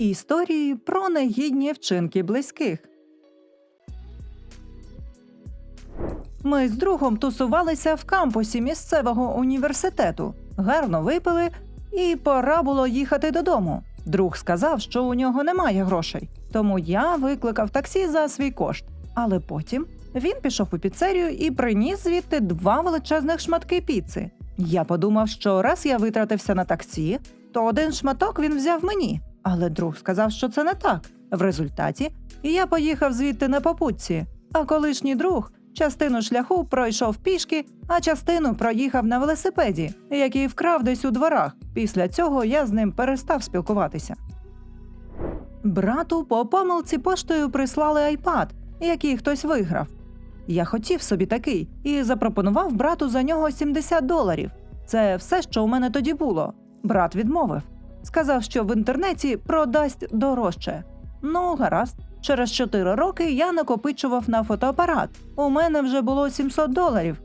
Історії про негідні вчинки близьких. Ми з другом тусувалися в кампусі місцевого університету, гарно випили, і пора було їхати додому. Друг сказав, що у нього немає грошей, тому я викликав таксі за свій кошт. Але потім він пішов у піцерію і приніс звідти два величезних шматки піци. Я подумав, що раз я витратився на таксі, то один шматок він взяв мені. Але друг сказав, що це не так. В результаті я поїхав звідти на попутці, а колишній друг частину шляху пройшов пішки, а частину проїхав на велосипеді, який вкрав десь у дворах. Після цього я з ним перестав спілкуватися. Брату по помилці поштою прислали айпад, який хтось виграв. Я хотів собі такий і запропонував брату за нього 70 доларів. Це все, що у мене тоді було. Брат відмовив. Сказав, що в інтернеті продасть дорожче. Ну, гаразд. Через 4 роки я накопичував на фотоапарат. У мене вже було 700 доларів.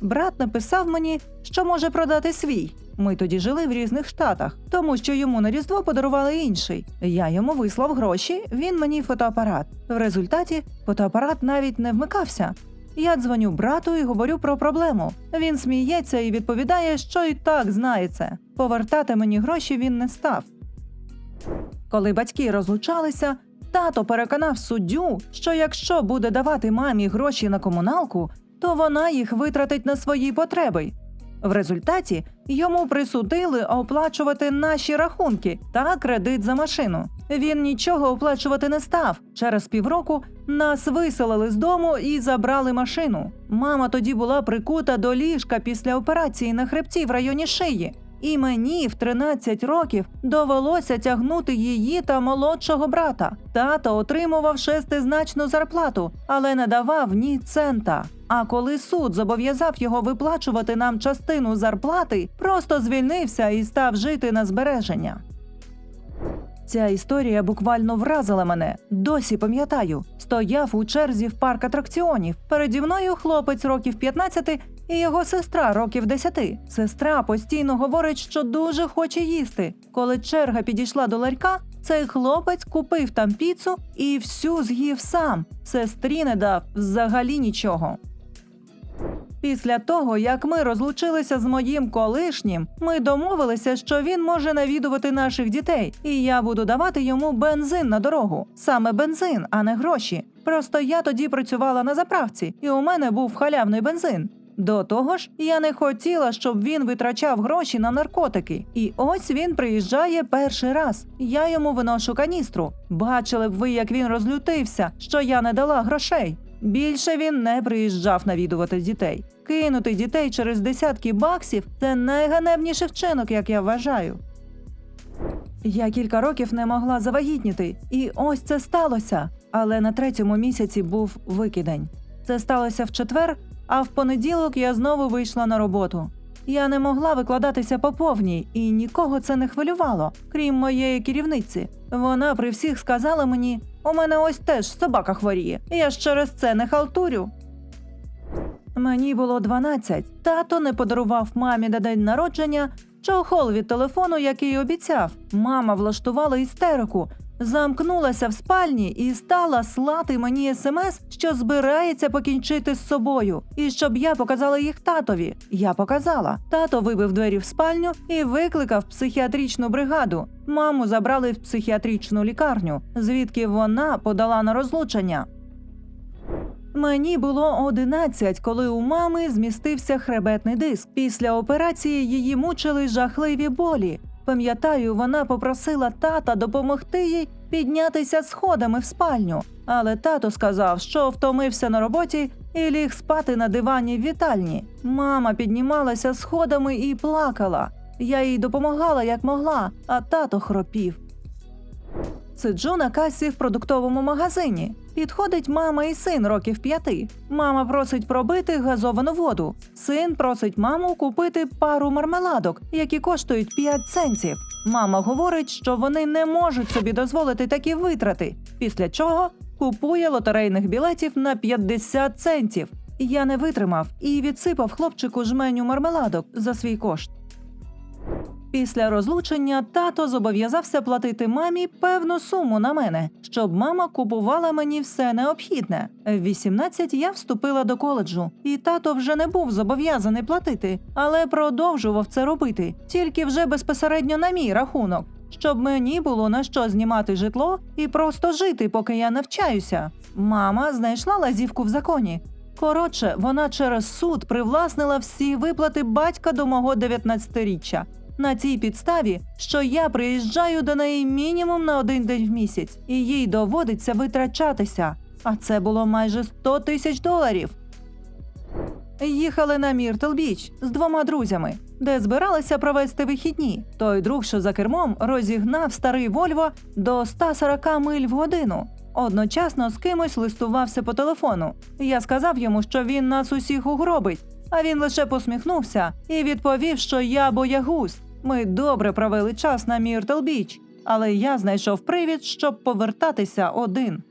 Брат написав мені, що може продати свій. Ми тоді жили в різних штатах, тому що йому на Різдво подарували інший. Я йому вислав гроші, він мені фотоапарат. В результаті фотоапарат навіть не вмикався. Я дзвоню брату і говорю про проблему. Він сміється і відповідає, що і так знає це. Повертати мені гроші він не став. Коли батьки розлучалися, тато переконав суддю, що якщо буде давати мамі гроші на комуналку, то вона їх витратить на свої потреби. В результаті йому присудили оплачувати наші рахунки та кредит за машину. Він нічого оплачувати не став. Через півроку нас виселили з дому і забрали машину. Мама тоді була прикута до ліжка після операції на хребці в районі шиї. І мені в 13 років довелося тягнути її та молодшого брата. Тато отримував шестизначну зарплату, але не давав ні цента. А коли суд зобов'язав його виплачувати нам частину зарплати, просто звільнився і став жити на збереження. Ця історія буквально вразила мене. Досі пам'ятаю. Стояв у черзі в парк атракціонів. Переді мною хлопець років 15 і його сестра років 10. Сестра постійно говорить, що дуже хоче їсти. Коли черга підійшла до ларька, цей хлопець купив там піцу і всю з'їв сам. Сестрі не дав взагалі нічого. Після того, як ми розлучилися з моїм колишнім, ми домовилися, що він може навідувати наших дітей, і я буду давати йому бензин на дорогу. Саме бензин, а не гроші. Просто я тоді працювала на заправці, і у мене був халявний бензин. До того ж, я не хотіла, щоб він витрачав гроші на наркотики. І ось він приїжджає перший раз. Я йому виношу каністру. Бачили б ви, як він розлютився, що я не дала грошей. Більше він не приїжджав навідувати дітей. Кинути дітей через десятки баксів це найганебніший вчинок, як я вважаю. Я кілька років не могла завагітніти, і ось це сталося. Але на третьому місяці був викидень. Це сталося в четвер, а в понеділок я знову вийшла на роботу. Я не могла викладатися по повній, і нікого це не хвилювало, крім моєї керівниці. Вона при всіх сказала мені: у мене ось теж собака хворіє, я ж через це не халтурю. Мені було 12. Тато не подарував мамі на день народження чохол від телефону, який обіцяв. Мама влаштувала істерику, замкнулася в спальні і стала слати мені смс, що збирається покінчити з собою, і щоб я показала їх татові. Я показала. Тато вибив двері в спальню і викликав психіатричну бригаду. Маму забрали в психіатричну лікарню, звідки вона подала на розлучення. Мені було 11, коли у мами змістився хребетний диск. Після операції її мучили жахливі болі. Пам'ятаю, вона попросила тата допомогти їй піднятися сходами в спальню. Але тато сказав, що втомився на роботі і ліг спати на дивані в вітальні. Мама піднімалася сходами і плакала. Я їй допомагала як могла, а тато хропів. Сиджу на касі в продуктовому магазині. Підходить мама і син років п'яти. Мама просить пробити газовану воду. Син просить маму купити пару мармеладок, які коштують 5 центів. Мама говорить, що вони не можуть собі дозволити такі витрати. Після чого купує лотерейних білетів на 50 центів. Я не витримав і відсипав хлопчику жменю мармеладок за свій кошт. Після розлучення тато зобов'язався платити мамі певну суму на мене, щоб мама купувала мені все необхідне. В 18 я вступила до коледжу, і тато вже не був зобов'язаний платити, але продовжував це робити, тільки вже безпосередньо на мій рахунок, щоб мені було на що знімати житло і просто жити, поки я навчаюся. Мама знайшла лазівку в законі. Коротше, вона через суд привласнила всі виплати батька до мого 19-річчя. На цій підставі, що я приїжджаю до неї мінімум на один день в місяць, і їй доводиться витрачатися. А це було майже 100 тисяч доларів. Їхали на Міртл Біч з двома друзями, де збиралися провести вихідні. Той друг, що за кермом, розігнав старий Вольво до 140 миль в годину. Одночасно з кимось листувався по телефону. Я сказав йому, що він нас усіх угробить, а він лише посміхнувся і відповів, що я боягуз. Ми добре провели час на Міртл Біч, але я знайшов привід, щоб повертатися один.